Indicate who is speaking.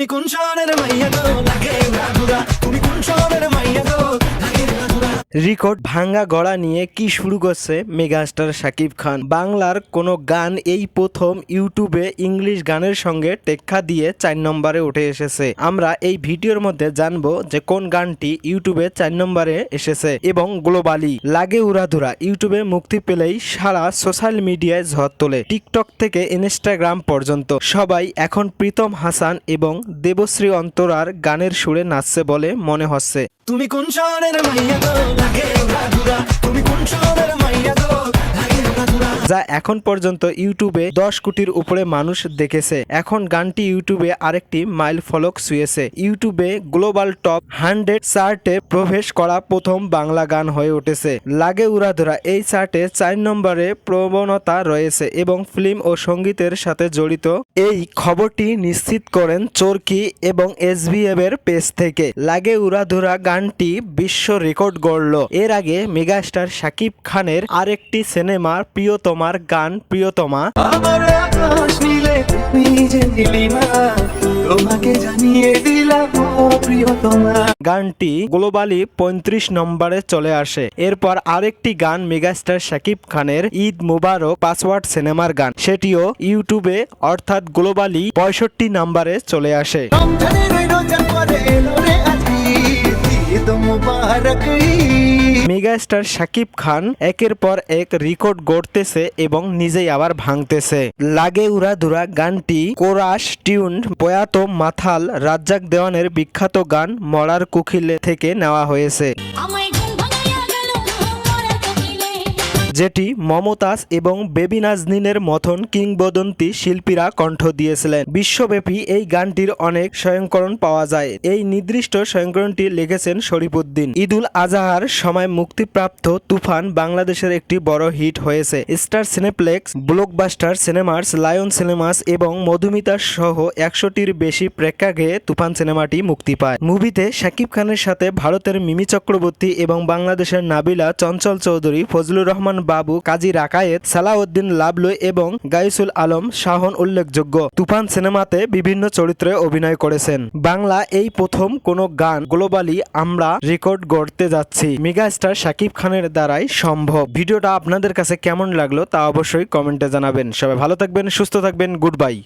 Speaker 1: তুমি কোন
Speaker 2: রেকর্ড ভাঙ্গা গড়া নিয়ে কি শুরু করছে মেগাস্টার শাকিব খান? বাংলার কোনো গান এই প্রথম ইউটিউবে ইংলিশ গানের সঙ্গে টেক্কা দিয়ে চার নম্বরে উঠে এসেছে। আমরা এই ভিডিওর মধ্যে জানব যে কোন গানটি ইউটিউবে চার নম্বরে এসেছে এবং গ্লোবালি লাগে উড়াধুরা ইউটিউবে মুক্তি পেলেই সারা সোশ্যাল মিডিয়ায় ঝড় তোলে, টিকটক থেকে ইনস্টাগ্রাম পর্যন্ত। সবাই এখন প্রীতম হাসান এবং দেবশ্রী অন্তরার গানের সুরে নাচছে বলে মনে হচ্ছে।
Speaker 1: তুমি কোন শহরের মাইয়া গো লাগে
Speaker 2: এখন পর্যন্ত ইউটিউবে দশ কোটির উপরে মানুষ দেখেছে। এখন গানটি ইউটিউবে আরেকটি মাইল ফলক ছুঁয়েছে। ইউটিউবে গ্লোবাল টপ হান্ড্রেড চার্টে প্রবেশ করা প্রথম বাংলা গান হয়ে উঠেছে। লাগে উড়াধুরা এই চার্টে চার নম্বরে প্রবণতা রয়েছে এবং ফিল্ম ও সঙ্গীতের সাথে জড়িত। এই খবরটি নিশ্চিত করেন চরকি এবং এসবিএফ এর পেজ থেকে। লাগে উড়াধুরা গানটি বিশ্ব রেকর্ড গড়ল। এর আগে মেগাস্টার শাকিব খানের আরেকটি সিনেমার প্রিয়তমার গান প্রিয়তমা।
Speaker 1: আমার আকাশ নীলে তুমি যে তোমাকে জানিয়ে দিলাম
Speaker 2: গানটি গ্লোবালি পঁয়ত্রিশ নম্বরে চলে আসে। এরপর আরেকটি গান মেগাস্টার শাকিব খানের ঈদ মুবারক পাসওয়ার্ড সিনেমার গান। সেটিও ইউটিউবে অর্থাৎ গ্লোবালি পঁয়ষট্টি নম্বরে চলে আসে।
Speaker 1: মুবারক।
Speaker 2: মেগাস্টার শাকিব খান একের পর এক রেকর্ড গড়তেছে এবং নিজেই আবার ভাঙতেছে। লাগে উড়া দুরা গানটি কোরাস টিউন প্রয়াত মাথাল রাজ্জাক দেওয়ানের বিখ্যাত গান মরার কুকিলে থেকে নেওয়া হয়েছে। যেটি মমতাজ এবং বেবি নাজনিনের মতন কিংবদন্তি শিল্পীরা কণ্ঠ দিয়েছিলেন। বিশ্বব্যাপী এই গানটির অনেক স্বয়ংকরণ পাওয়া যায়। এই নির্দিষ্ট স্বয়ংকরণটি লিখেছেন শরীফুদ্দিন ঈদুল আজাহার সময় মুক্তিপ্রাপ্ত তুফান বাংলাদেশের একটি বড় হিট হয়েছে। Star Cineplex, blockbuster cinemas, Lion cinemas এবং মধুমিতা সহ একশোটির বেশি প্রেক্ষাগৃহে তুফান সিনেমাটি মুক্তি পায়। মুভিতে শাকিব খানের সাথে ভারতের মিমি চক্রবর্তী এবং বাংলাদেশের নাবিলা চঞ্চল চৌধুরী ফজলুর রহমান বাবু কাজী রাকায়েত সালাউদ্দিন লাবলু এবং গাইসুল আলম শাহন উল্লেখযোগ্য। তুফান সিনেমাতে বিভিন্ন চরিত্রে অভিনয় করেছেন। বাংলা এই প্রথম কোন গান গ্লোবালি আমরা রেকর্ড গড়তে যাচ্ছি। মেগা স্টার শাকিব খানের দ্বারাই সম্ভব। ভিডিওটা আপনাদের কাছে কেমন লাগল তা অবশ্যই কমেন্টে জানাবেন। সবাই ভালো থাকবেন, সুস্থ থাকবেন, গুড বাই।